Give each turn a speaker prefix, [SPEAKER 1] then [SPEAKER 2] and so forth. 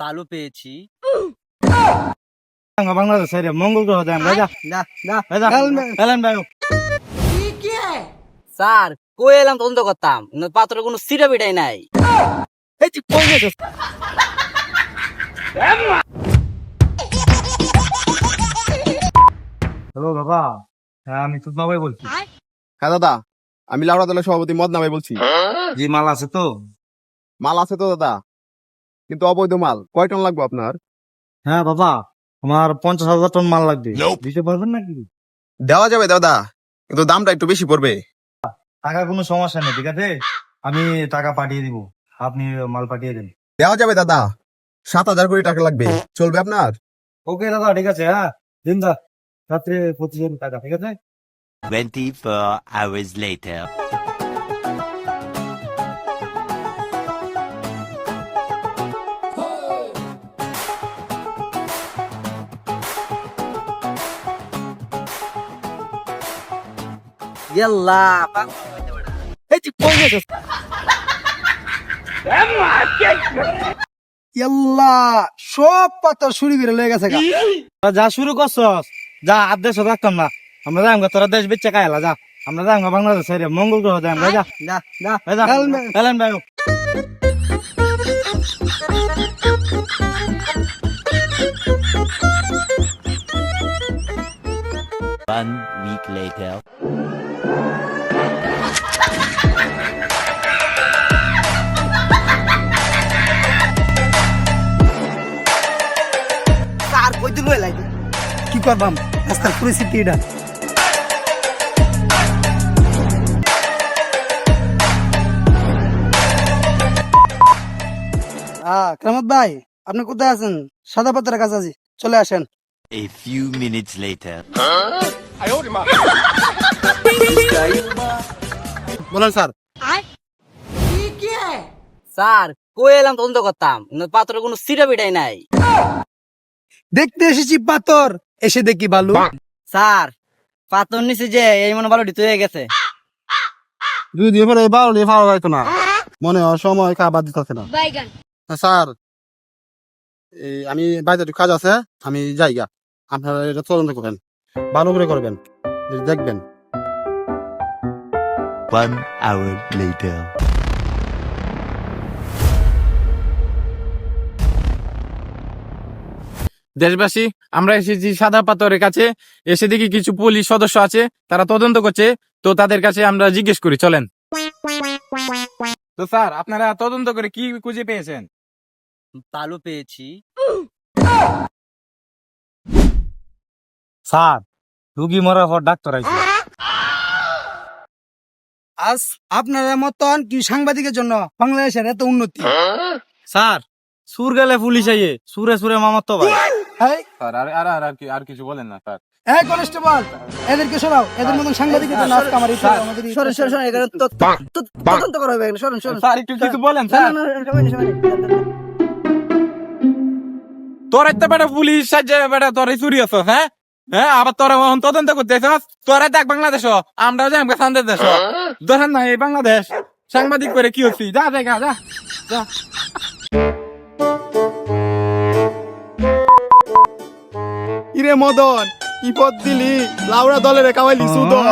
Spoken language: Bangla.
[SPEAKER 1] তালু পেয়েছি।
[SPEAKER 2] বাংলাদেশ মঙ্গল গ্রহ যাই আমরা যা
[SPEAKER 1] না না
[SPEAKER 2] এই যা এলেন ভাই।
[SPEAKER 1] স্যার কই এলাম তদন্ত করতাম? পাত্র কোনো সিটা বিটাই নাই।
[SPEAKER 2] হ্যালো বাবা। হ্যাঁ আমি তুত বাবাই বলছি।
[SPEAKER 3] হ্যাঁ দাদা আমি লাউড়া দলের সভাপতি মদ নামে বলছি।
[SPEAKER 2] জি মাল আছে তো?
[SPEAKER 3] মাল আছে তো দাদা। কিন্তু অবৈধ মাল। কয় টন লাগবে আপনার?
[SPEAKER 2] হ্যাঁ বাবা আমার পঞ্চাশ হাজার টন মাল লাগবে। দিতে পারবেন নাকি?
[SPEAKER 3] দেওয়া যাবে দাদা কিন্তু দামটা একটু বেশি পড়বে।
[SPEAKER 2] টাকা কোনো সমস্যা নেই ঠিক আছে? আমি টাকা পাঠিয়ে দিব আপনি মাল পাঠিয়ে দেন।
[SPEAKER 3] দেওয়া যাবে দাদা সাত হাজার কোটি টাকা লাগবে। চলবে আপনার?
[SPEAKER 2] ওকে দাদা ঠিক আছে হ্যাঁ দিন দা রাত্রে পঁচিশ টাকা ঠিক আছে?
[SPEAKER 4] 24 hours later.
[SPEAKER 1] ইয়াল্লা
[SPEAKER 2] এই তুই কই গেছিস
[SPEAKER 5] ইয়াল্লা সব পাতা শুরু করে লয়ে গেছে
[SPEAKER 2] যা শুরু করছস যা আর দেশ রাখতাম না। আমরা যাই তোরা দেশ বেচে খাইলা যা। আমরা যাই বাংলাদেশ মঙ্গল গ্রহ যাই আমরা যা।
[SPEAKER 1] না.
[SPEAKER 2] ভাই।
[SPEAKER 4] One week later.
[SPEAKER 5] কার কই দিল লাগে কি করবাম? রাস্তার পরিস্থিতি এটা আহ কেরামত ভাই আপনি কোথায় আছেন? সাদা পাতার কাছে আছি চলে আসেন।
[SPEAKER 4] A few minutes later.
[SPEAKER 3] বলেন স্যার।
[SPEAKER 1] স্যার কই এলাম তদন্ত করতাম। পাত্র কোনো সিটা বিটাই নাই।
[SPEAKER 5] দেখতে এসেছি পাথর। এসে দেখি বালু।
[SPEAKER 1] স্যার পাথর নিচে যে এই মনে ভালো ডিতে হয়ে গেছে।
[SPEAKER 3] দুই দিয়ে পরে ভালো যাইতো না। মনে হয় সময় খাবার দিতেছে না। স্যার এই আমি বাইরে একটু কাজ আছে আমি যাই গা আপনারা এটা তদন্ত করবেন। ভালো করে করবেন। দেখবেন।
[SPEAKER 4] One hour later.
[SPEAKER 6] দেশবাসী আমরা এসেছি সাদা পাথরের কাছে। এসে দেখি কিছু পুলিশ সদস্য আছে তারা তদন্ত করছে। তো তাদের কাছে আমরা জিজ্ঞেস করি চলেন। তো স্যার আপনারা তদন্ত করে কি খুঁজে পেয়েছেন?
[SPEAKER 1] তালু পেয়েছি।
[SPEAKER 2] স্যার রুগী মরার পর ডাক্তার আইছে।
[SPEAKER 5] আজ আপনারা মতন কি সাংবাদিকের জন্য বাংলাদেশের এত উন্নতি?
[SPEAKER 2] স্যার সুর গেলে পুলিশ আইয়ে সুরে সুরে মামার তো ভাই
[SPEAKER 6] স্যার আর আর আর আর কি আর কিছু বলেন না স্যার।
[SPEAKER 5] এই কনস্টেবল এদেরকে সরাও এদের মতন সাংবাদিকের জন্য আজকে আমার এই আমাদের এই-
[SPEAKER 1] সরেন সরেন সরেন এখানে তো- তো- তদন্ত করা হবে এখানে সরেন সরেন।
[SPEAKER 6] স্যার একটু কিছু বলেন স্যার। তোর একটা বেটা পুলিশ সাহায্যে বেটা তোর চুরি আছো হ্যাঁ? হ্যাঁ আবার তোরা এখন তদন্ত করতেছ তোরা দেখ বাংলাদেশ আমরাও যাই আমাকে সান্দের দেশ ধরেন না এই বাংলাদেশ সাংবাদিক করে কি হচ্ছি? যা দেখা যা যা
[SPEAKER 3] ইরে মদন ইপদ দিলি লাউরা দলের কামাইলি সুদন।